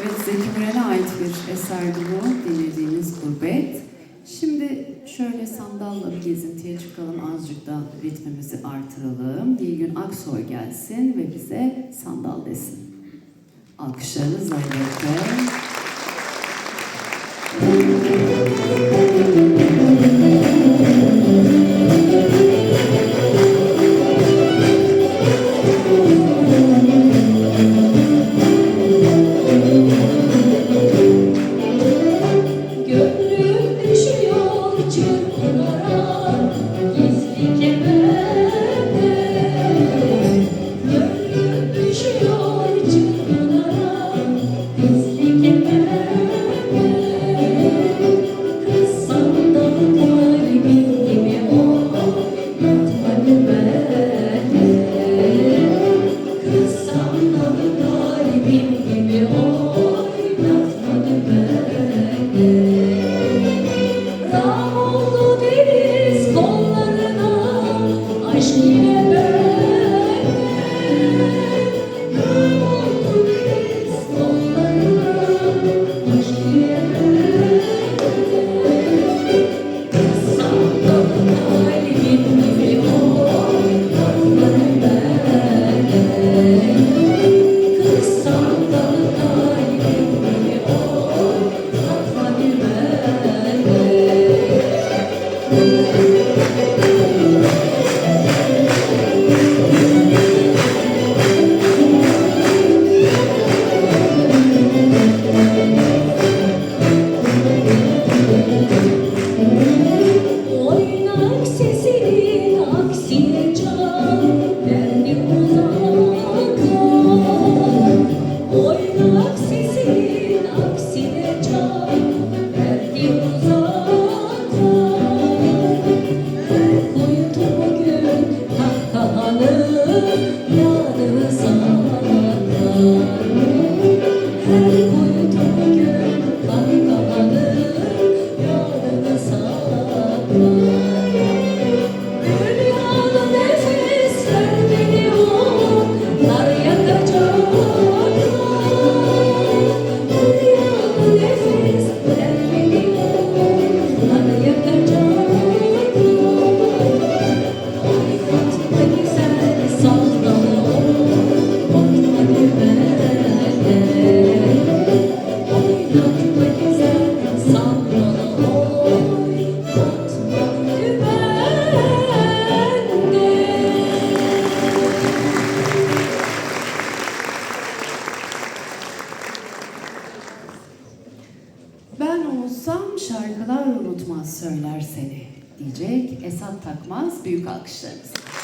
Evet, Zeki Müren'e ait bir eserdi bu, dinlediğimiz Gurbet. Şimdi şöyle sandalla bir gezintiye çıkalım, azıcık da ritmimizi artıralım. Dilgün Aksoy gelsin ve bize sandal desin. Alkışlarınızla birlikte. olsam şarkılar unutmaz söyler seni diyecek Esat Takmaz büyük alkışlarımızla.